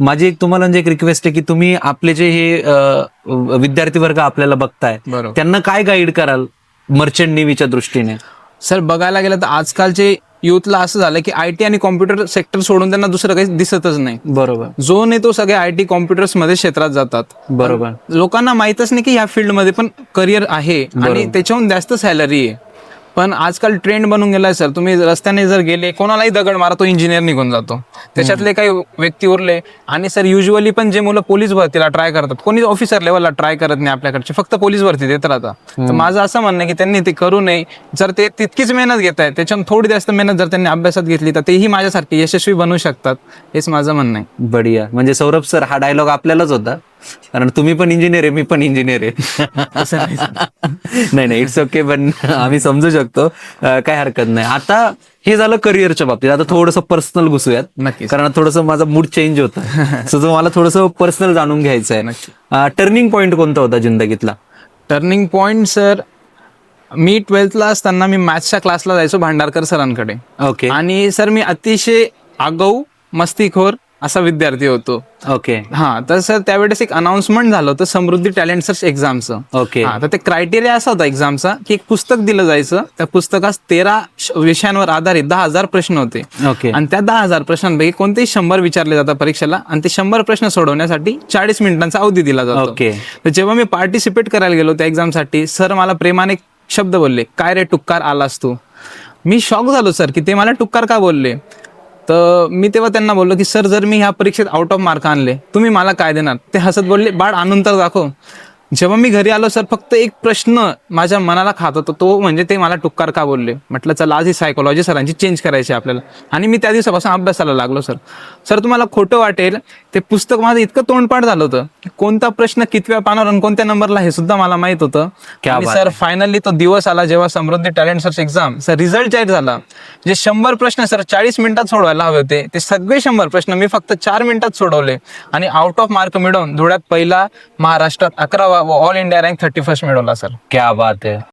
माझी एक तुम्हाला म्हणजे एक रिक्वेस्ट आहे की तुम्ही आपले जे हे विद्यार्थी वर्ग आपल्याला बघताय त्यांना काय गाईड कराल मर्चंट नेव्हीच्या दृष्टीने? सर बघायला गेलं तर आजकालचे युथला असं झालं की आय टी आणि कॉम्प्युटर सेक्टर सोडून त्यांना दुसरं काही दिसतच नाही. बरोबर. जो नाही तो सगळे आय टी कॉम्प्युटर्समध्ये क्षेत्रात जातात. बरोबर. लोकांना माहितच नाही की ह्या फील्डमध्ये पण करिअर आहे आणि त्याच्याहून जास्त सॅलरी आहे. पण आजकाल ट्रेंड बनून गेलाय सर. तुम्ही रस्त्याने जर गेले कोणालाही दगड मारा तो इंजिनियर निघून जातो. त्याच्यातले काही व्यक्ती उरले आणि सर युजली पण जे मुलं पोलीस भरतीला ट्राय करतात कोणी ऑफिसर लेवलला ट्राय करत नाही आपल्याकडचे फक्त पोलीस भरती देत राहतात. तर माझं असं म्हणणं आहे की त्यांनी ते करू नये. जर ते तितकीच मेहनत घेत आहेत त्याच्यात थोडी जास्त मेहनत जर त्यांनी अभ्यासात घेतली तर तेही माझ्यासारखे यशस्वी बनवू शकतात हेच माझं म्हणणं आहे. बढिया. म्हणजे सौरभ सर हा डायलॉग आपल्यालाच होता. कारण तुम्ही पण इंजिनियर आहे मी पण इंजिनियर आहे. नाही नाही इट्स ओके पण आम्ही समजू शकतो. काय हरकत नाही. आता हे झालं करिअरच्या बाबतीत. आता थोडंसं पर्सनल घुसूयात. नक्कीच. कारण थोडंसं माझा मूड चेंज होता सो तो मला थोडंसं पर्सनल जाणून घ्यायचं आहे टर्निंग पॉइंट कोणता होता जिंदगीतला? टर्निंग पॉइंट सर मी ट्वेल्थला असताना मी मॅथ्सच्या क्लासला जायचो भांडारकर सरांकडे. ओके आणि सर मी अतिशय आगाऊ मस्तीखोर असा विद्यार्थी होतो. ओके. हा तर सर त्यावेळेस एक अनाउन्समेंट झालं होतं समृद्धी टॅलेंट सर्च एक्झामचं ओके. हा तर ते क्रायटेरिया असा होता एक्झामचा की एक पुस्तक दिलं जायचं. त्या पुस्तकात तेरा श- विषयांवर आधारित दहा हजार प्रश्न होते. ओके. आणि त्या दहा हजार प्रश्नांपैकी कोणतेही शंभर विचारले जातात परीक्षेला आणि ते शंभर प्रश्न सोडवण्यासाठी चाळीस मिनिटांचा अवधी दिला जातो. ओके. तर जेव्हा मी पार्टिसिपेट करायला गेलो त्या एक्झामसाठी सर मला प्रेमाने एक शब्द बोलले काय रे टुक्कार आलास तू? मी शॉक झालो सर की ते मला टुक्कार का बोलले? तर मी तेव्हा त्यांना बोललो की सर जर मी ह्या परीक्षेत आउट ऑफ मार्क आणले तुम्ही मला काय देणार? ते हसत बोलले बाळ आणून तर दाखव. जेव्हा मी घरी आलो सर फक्त एक प्रश्न माझ्या मनाला खात होता. तो म्हणजे ते मला टुक्कार का बोलले? म्हटलं चला आज ही सायकोलॉजी सरांची चेंज करायची आपल्याला. आणि मी त्या दिवसापासून अभ्यासाला लागलो सर. सर तुम्हाला खोटं वाटेल ते पुस्तक माझं इतकं तोंडपाठ झालं होतं की कोणता प्रश्न कितव्या पानावर आणि कोणत्या नंबरला हे सुद्धा मला माहीत होतं. आणि बात सर फायनली तो दिवस आला जेव्हा Samruddhi talent search exam sir result जाहीर झाला. जे शंभर प्रश्न सर चाळीस मिनिटात सोडवायला हवे होते ते सगळे शंभर प्रश्न मी फक्त चार मिनिटात सोडवले. आणि आउट ऑफ मार्क मिळवून धुळ्यात पहिला महाराष्ट्रात अकरावा all India rank thirty first मिळवला सर क्या बात आहे